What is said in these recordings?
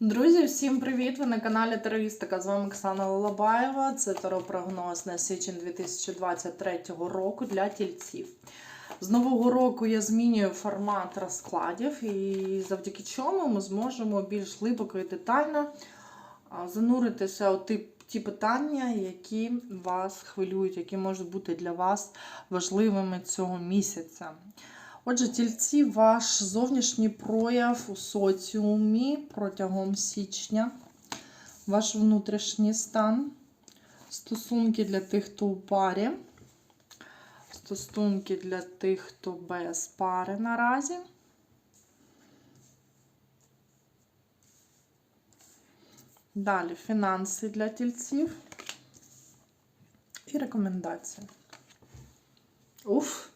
Друзі, всім привіт! Ви на каналі Тероїстика. З вами Оксана Лолабаєва. Це таропрогноз на січень 2023 року для тільців. З нового року я змінюю формат розкладів, і завдяки чому ми зможемо більш глибоко і детально зануритися у ті, ті питання, які вас хвилюють, які можуть бути для вас важливими цього місяця. Отже, тільці, ваш зовнішній прояв у соціумі протягом січня, ваш внутрішній стан, стосунки для тих, хто у парі, стосунки для тих, хто без пари наразі. Далі фінанси для тільців і рекомендації. Уф!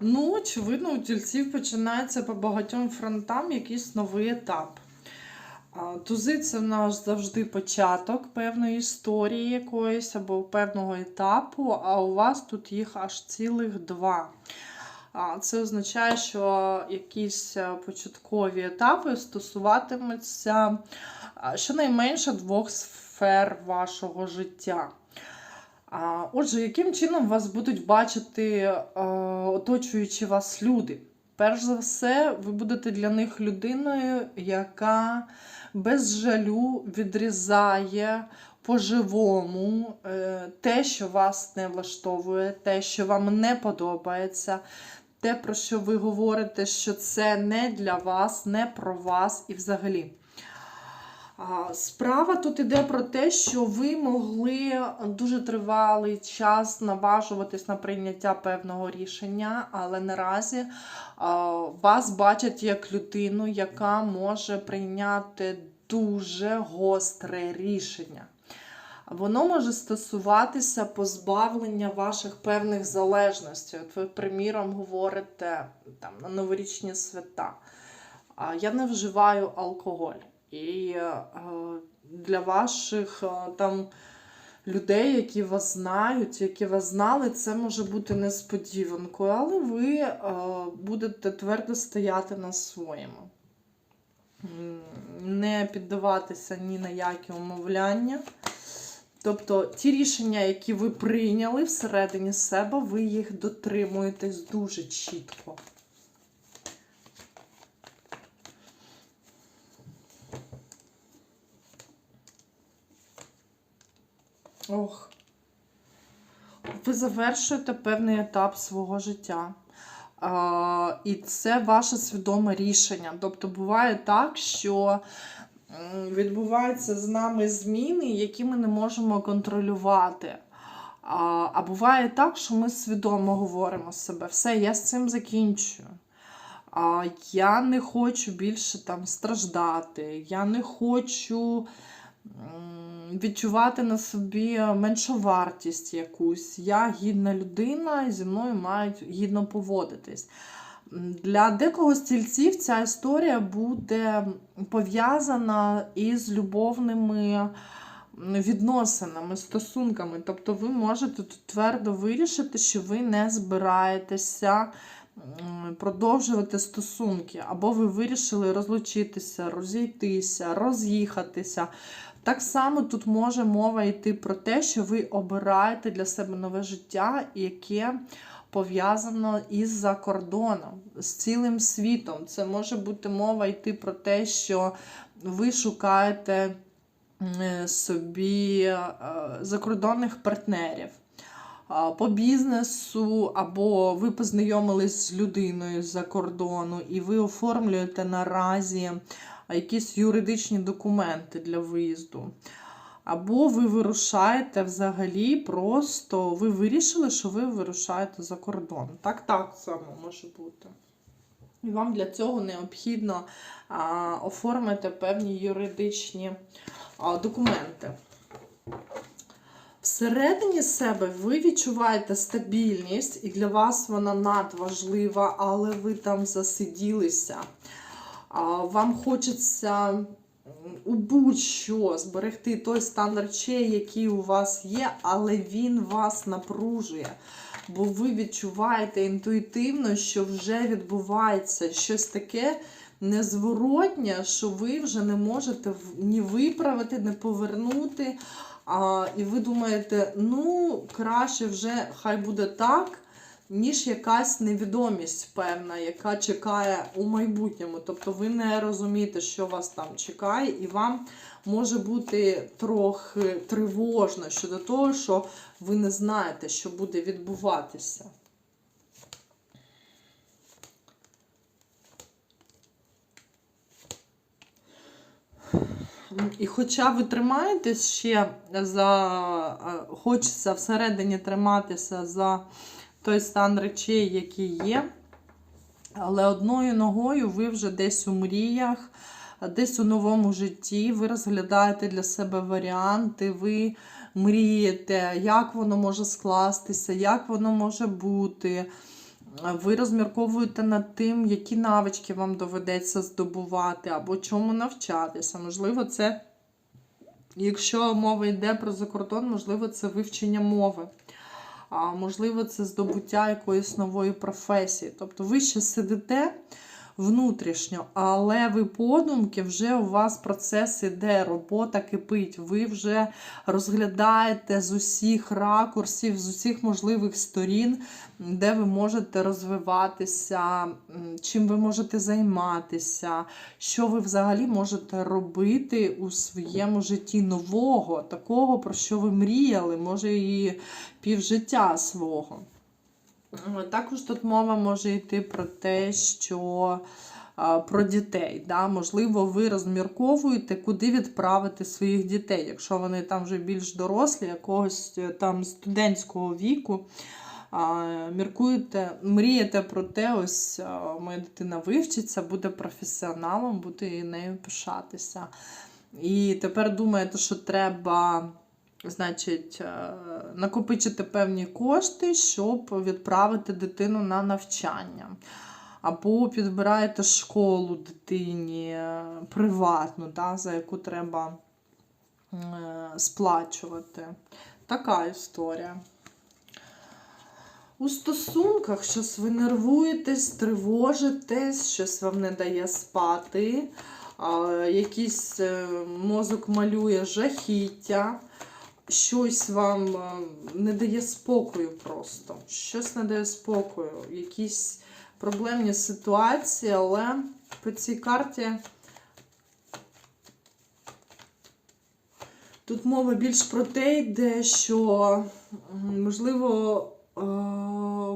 Ну, очевидно, у тільців починається по багатьом фронтам якийсь новий етап. Тузи це в нас завжди початок певної історії якоїсь або певного етапу, а у вас тут їх аж цілих два. Це означає, що якісь е, початкові етапи стосуватимуться щонайменше двох сфер вашого життя. Отже, яким чином вас будуть бачити е, оточуючи вас люди? Перш за все, ви будете для них людиною, яка без жалю відрізає по-живому е, те, що вас не влаштовує, те, що вам не подобається, те, про що ви говорите, що це не для вас, не про вас і взагалі. Справа тут іде про те, що ви могли дуже тривалий час наважуватись на прийняття певного рішення, але наразі вас бачать як людину, яка може прийняти дуже гостре рішення. Воно може стосуватися позбавлення ваших певних залежностей. От ви, приміром, говорите там, на новорічні свята. Я не вживаю алкоголь. І е, для ваших е, там людей, які вас знають, які вас знали, це може бути несподіванкою, але ви е, будете твердо стояти на своєму. Не піддаватися ні на які умовляння. Тобто ті рішення, які ви прийняли всередині себе, ви їх дотримуєтесь дуже чітко. Ох. Ви завершуєте певний етап свого життя. А, і це ваше свідоме рішення. Тобто буває так, що відбуваються з нами зміни, які ми не можемо контролювати. А, а буває так, що ми свідомо говоримо себе, все, я з цим закінчую. А, я не хочу більше там страждати, я не хочу відчувати на собі меншовартість якусь. Я гідна людина, і зі мною мають гідно поводитись. Для декого з тільців ця історія буде пов'язана із любовними відносинами, стосунками. Тобто ви можете тут твердо вирішити, що ви не збираєтеся продовжувати стосунки, або ви вирішили розлучитися, розійтися, роз'їхатися. Так само тут може мова йти про те, що ви обираєте для себе нове життя, яке пов'язано із за кордоном, з цілим світом. Це може бути мова йти про те, що ви шукаєте собі е, закордонних партнерів. По бізнесу, або ви познайомились з людиною з-за кордону, і ви оформлюєте наразі якісь юридичні документи для виїзду. Або ви вирушаєте взагалі, просто ви вирішили, що ви вирушаєте за кордон. Так, так само може бути. І вам для цього необхідно а, оформити певні юридичні а, документи. Всередині себе ви відчуваєте стабільність, і для вас вона надважлива, але ви там засиділися. Вам хочеться у будь-що зберегти той стан речей, який у вас є, але він вас напружує. Бо ви відчуваєте інтуїтивно, що вже відбувається щось таке, незворотня, що ви вже не можете ні виправити, ні повернути. А, і ви думаєте, ну, краще вже хай буде так, ніж якась невідомість певна, яка чекає у майбутньому. Тобто ви не розумієте, що вас там чекає, і вам може бути трохи тривожно щодо того, що ви не знаєте, що буде відбуватися. І хоча ви тримаєтесь ще за, е, хочеться всередині триматися за той стан речей, який є, але одною ногою ви вже десь у мріях, десь у новому житті, ви розглядаєте для себе варіанти, ви мрієте, як воно може скластися, як воно може бути. Ви розмірковуєте над тим, які навички вам доведеться здобувати, або чому навчатися. Можливо, це, якщо мова йде про закордон, можливо, це вивчення мови. А можливо, це здобуття якоїсь нової професії. Тобто ви ще сидите внутрішньо, але ви подумки, вже у вас процес іде, робота кипить. Ви вже розглядаєте з усіх ракурсів, з усіх можливих сторін, де ви можете розвиватися, чим ви можете займатися, що ви взагалі можете робити у своєму житті нового, такого, про що ви мріяли, може і півжиття свого. Е, Також тут мова може йти про те, що про дітей. Да? Можливо, ви розмірковуєте, куди відправити своїх дітей, якщо вони там вже більш дорослі, якогось е, там студентського віку. Міркуєте, мрієте про те, ось моя дитина вивчиться, буде професіоналом, буде нею пишатися. І тепер думаєте, що треба значить, е, накопичити певні кошти, щоб відправити дитину на навчання. Або підбираєте школу дитині е, приватну, да, за яку треба е, сплачувати. Така історія. У стосунках щось ви нервуєтесь, тривожитесь, щось вам не дає спати, якийсь мозок малює жахіття, щось вам е, не дає спокою просто. Щось не дає спокою, якісь проблемні ситуації, але по цій карті тут мова більш про те йде, що можливо. е,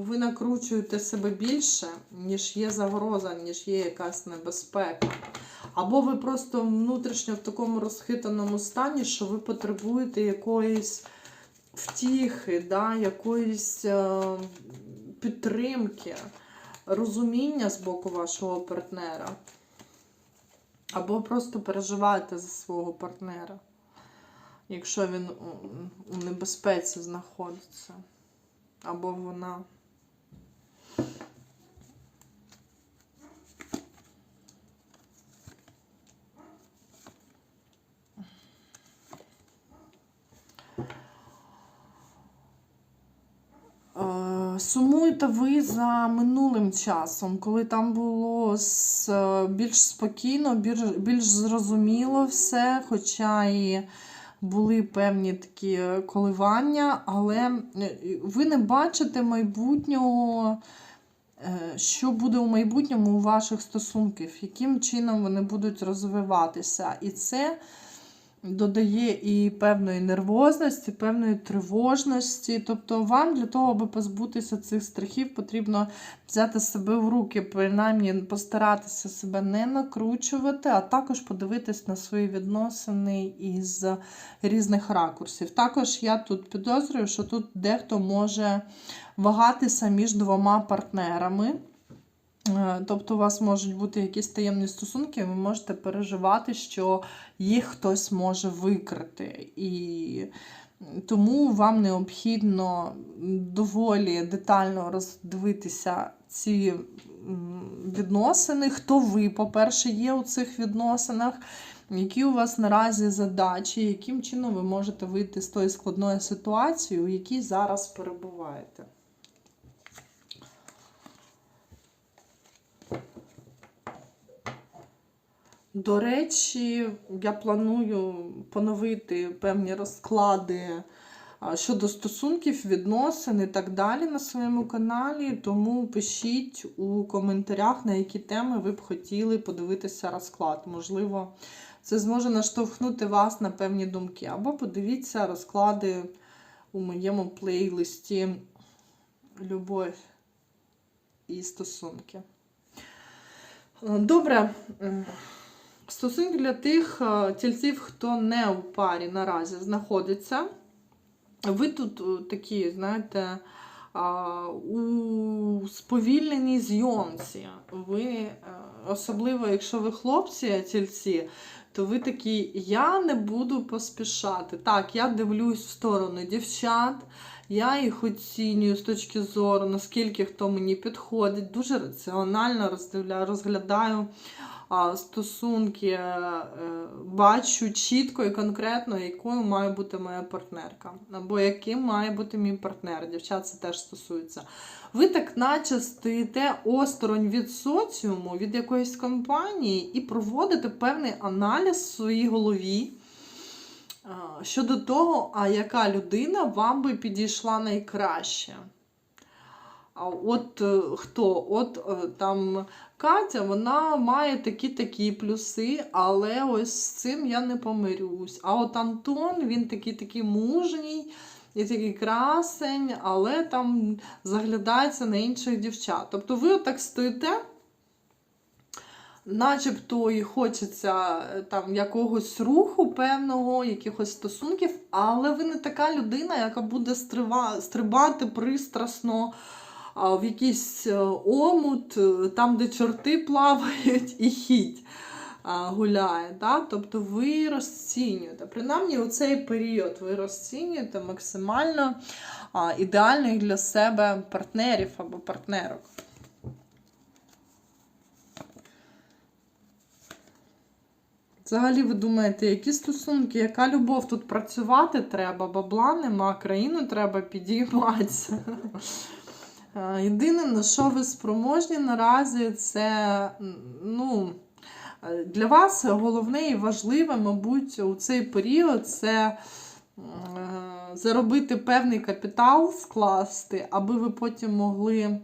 Ви накручуєте себе більше, ніж є загроза, ніж є якась небезпека. Або ви просто внутрішньо в такому розхитаному стані, що ви потребуєте якоїсь втіхи, да, якоїсь е, підтримки, розуміння з боку вашого партнера. Або просто переживаєте за свого партнера, якщо він у- небезпеці знаходиться. Або вона. Сумуєте ви за минулим часом, коли там було е, більш спокійно, більш, зрозуміло все, хоча і були певні такі е, коливання, але е, ви не бачите майбутнього, що буде у майбутньому у ваших стосунків, яким чином вони будуть розвиватися. І це додає і певної нервозності, певної тривожності. Тобто вам для того, аби позбутися цих страхів, потрібно взяти себе в руки, принаймні постаратися себе не накручувати, а також подивитись на свої відносини із різних ракурсів. Також я тут підозрюю, що тут дехто може вагатися між двома партнерами. Е, Тобто у вас можуть бути якісь таємні стосунки, ви можете переживати, що їх хтось може викрити. І тому вам необхідно доволі детально роздивитися ці відносини, хто ви, по-перше, є у цих відносинах, які у вас наразі задачі, яким чином ви можете вийти з тої складної ситуації, у якій зараз перебуваєте. До речі, я планую поновити певні розклади щодо стосунків, відносин і так далі на своєму каналі. Тому пишіть у коментарях, на які теми ви б хотіли подивитися розклад. Можливо, це зможе наштовхнути вас на певні думки. Або подивіться розклади у моєму плейлисті Любов і стосунки. Добре. Стосунки для тих е, тільців, хто не у парі наразі знаходиться. Ви тут е, такі, знаєте, у сповільненій зйомці. Ви, е, особливо, якщо ви хлопці, тільці, то ви такі, я не буду поспішати. Так, я дивлюсь в сторону дівчат, я їх оцінюю з точки зору, наскільки хто мені підходить. Дуже раціонально роздивляю, розглядаю стосунки, е, е, бачу чітко і конкретно, якою має бути моя партнерка, або яким має бути мій партнер. Дівчат це теж стосується. Ви так наче стоїте осторонь від соціуму, від якоїсь компанії, і проводите певний аналіз в своїй голові. Щодо того, а яка людина вам би підійшла найкраще. От е, хто? От е, там Катя, вона має такі-такі плюси, але ось з цим я не помирюсь. А от Антон, він такий такий мужній і такий красень, але там заглядається на інших дівчат. Тобто ви отак стоїте, начебто і хочеться е, там якогось руху певного, якихось стосунків, але ви не така людина, яка буде стрибати пристрасно в якийсь е, омут, е, там, де чорти плавають, і хіть гуляє. Да? Тобто ви розцінюєте. Принаймні у цей період ви розцінюєте максимально ідеальних для себе партнерів або партнерок. Взагалі, ви думаєте, які стосунки, яка любов тут працювати треба, бабла нема, країну треба підійматися. Е, Єдине, на що ви спроможні наразі, це ну, для вас головне і важливе, мабуть, у цей період це е, заробити певний капітал, вкласти, аби ви потім могли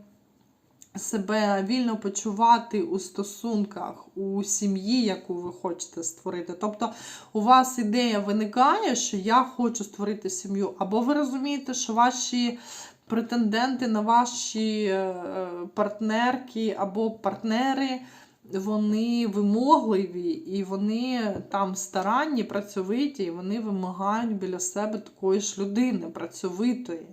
себе вільно почувати у стосунках, у сім'ї, яку ви хочете створити. Тобто у вас ідея виникає, що я хочу створити сім'ю, або ви розумієте, що ваші претенденти на ваші е, партнерки або партнери. Вони вимогливі і вони там старанні, працьовиті, і вони вимагають біля себе такої ж людини, працьовитої.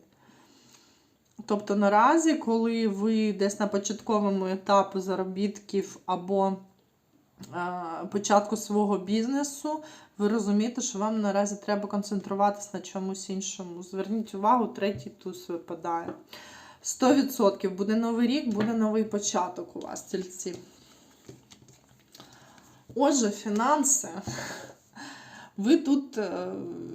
Тобто наразі, коли ви десь на початковому етапі заробітків або початку свого бізнесу, ви розумієте, що вам наразі треба концентруватися на чомусь іншому. Зверніть увагу, третій туз випадає. 100% буде новий рік, буде новий початок у вас, тільці. Отже, фінанси. Ви тут е,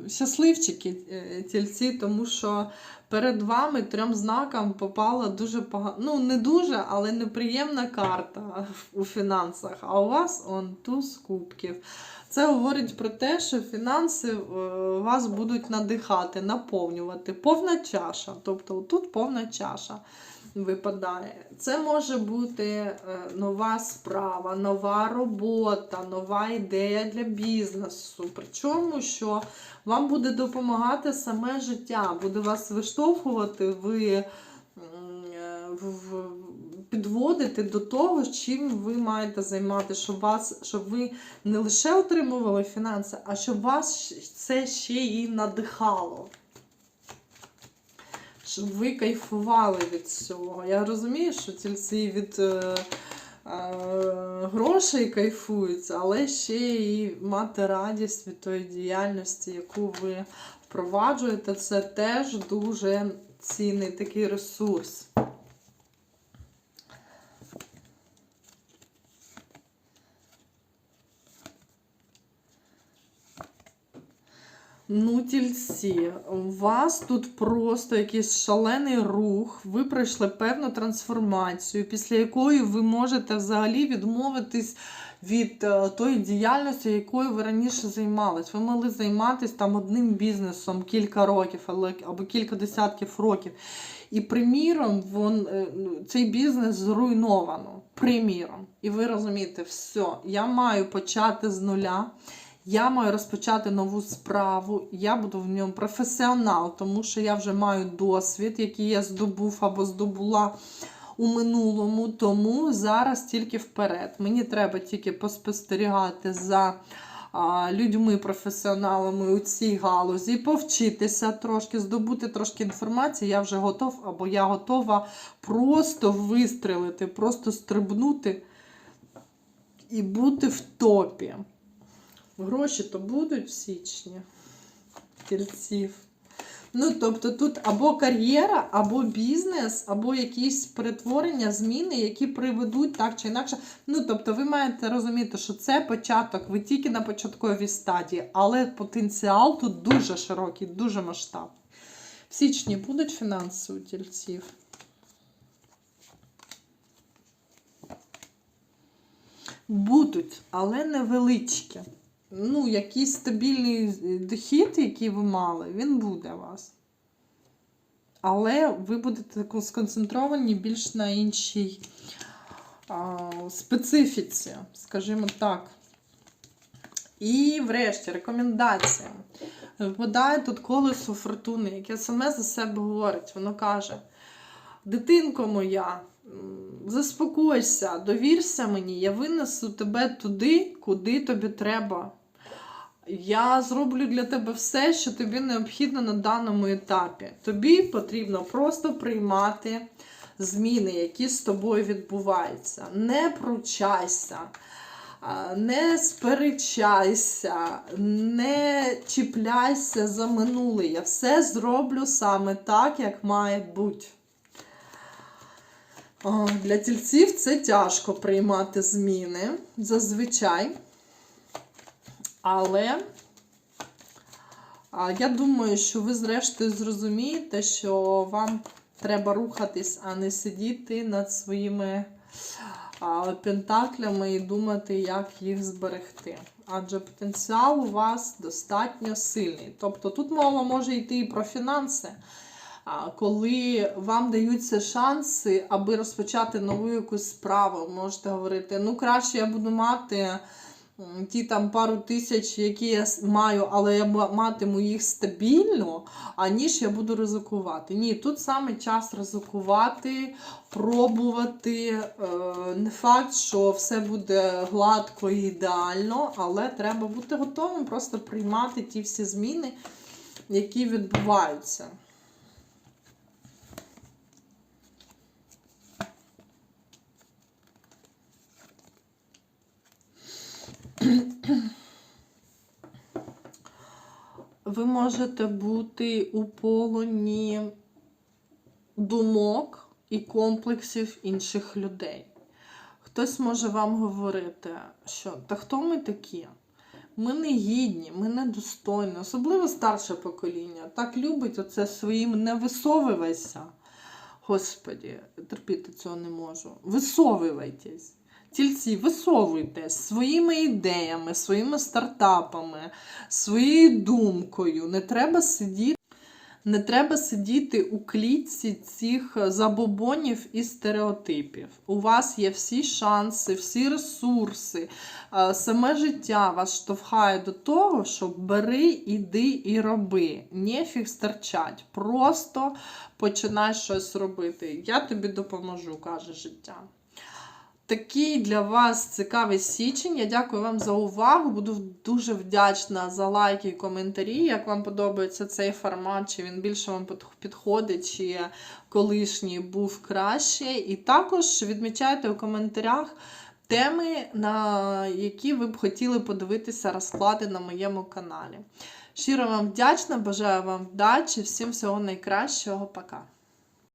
щасливчики, е, тільці, тому що перед вами трьом знакам попала дуже погана, ну не дуже, але неприємна карта у фінансах. А у вас он туз кубків. Це говорить про те, що фінанси е, вас будуть надихати, наповнювати. Повна чаша. Тобто тут повна чаша випадає. Це може бути е, нова справа, нова робота, нова ідея для бізнесу. Причому, що вам буде допомагати саме життя, буде вас виштовхувати, ви е, підводити до того, чим ви маєте займатися, щоб щоб ви не лише отримували фінанси, а щоб вас це ще і надихало. Щоб ви кайфували від цього. Я розумію, що тільці від е, е, грошей кайфуються, але ще і мати радість від тої діяльності, яку ви впроваджуєте, це теж дуже цінний такий ресурс. Ну, тільці, у вас тут просто якийсь шалений рух, ви пройшли певну трансформацію, після якої ви можете взагалі відмовитись від е, тої діяльності, якою ви раніше займались. Ви могли займатися там одним бізнесом кілька років або кілька десятків років. І, приміром, вон, е, цей бізнес зруйновано. Приміром. І ви розумієте, все, я маю почати з нуля. Я маю розпочати нову справу, я буду в ньому професіонал, тому що я вже маю досвід, який я здобув або здобула у минулому. Тому зараз тільки вперед. Мені треба тільки поспостерігати за людьми, професіоналами у цій галузі, повчитися трошки, здобути трошки інформації. Я вже готов, або я готова просто вистрелити, просто стрибнути і бути в топі. Гроші то будуть в січні тільців. Ну, тобто тут або кар'єра, або бізнес, або якісь перетворення, зміни, які приведуть так чи інакше. Ну, тобто, ви маєте розуміти, що це початок, ви тільки на початковій стадії, але потенціал тут дуже широкий, дуже масштабний. В січні будуть фінанси у тільців. Будуть, але невеличкі. Ну, якийсь стабільний дохід, який ви мали, він буде у вас. Але ви будете сконцентровані більш на іншій а, специфіці, скажімо так. І врешті рекомендація. Випадає тут колесо фортуни, яке саме за себе говорить. Воно каже: Дитинко моя, заспокойся, довірся мені, я винесу тебе туди, куди тобі треба. Я зроблю для тебе все, що тобі необхідно на даному етапі. Тобі потрібно просто приймати зміни, які з тобою відбуваються. Не пручайся, не сперечайся, не чіпляйся за минуле. Я все зроблю саме так, як має бути. Для тільців це тяжко приймати зміни зазвичай. Але я думаю, що ви зрештою зрозумієте, що вам треба рухатись, а не сидіти над своїми пентаклями і думати, як їх зберегти. Адже потенціал у вас достатньо сильний. Тобто тут мова може йти і про фінанси. Коли вам даються шанси, аби розпочати нову якусь справу, можете говорити, ну краще я буду мати ті там пару тисяч, які я маю, але я матиму їх стабільно, аніж я буду ризикувати. Ні, тут саме час ризикувати, пробувати. Е, Не факт, що все буде гладко і ідеально, але треба бути готовим просто приймати ті всі зміни, які відбуваються. Ви можете бути у полоні думок і комплексів інших людей. Хтось може вам говорити, що та хто ми такі? Ми не гідні, ми недостойні, особливо старше покоління. Так любить оце своїм не висовувайся. Господі, терпіти цього не можу. Висовуйтесь. Тільці, висовуйтесь своїми ідеями, своїми стартапами, своєю думкою. Не треба сидіти. Не треба сидіти у клітці цих забобонів і стереотипів. У вас є всі шанси, всі ресурси, е, саме життя вас штовхає до того, що бери, іди і роби. Нефіг стерчать. Просто починай щось робити. Я тобі допоможу, каже життя. Такий для вас цікавий січень. Я дякую вам за увагу. Буду дуже вдячна за лайки і коментарі. Як вам подобається цей формат, чи він більше вам підходить, чи колишній був краще. І також відмічайте у коментарях теми, на які ви б хотіли подивитися розклади на моєму каналі. Щиро вам вдячна, бажаю вам вдачі, всім всього найкращого. Пока!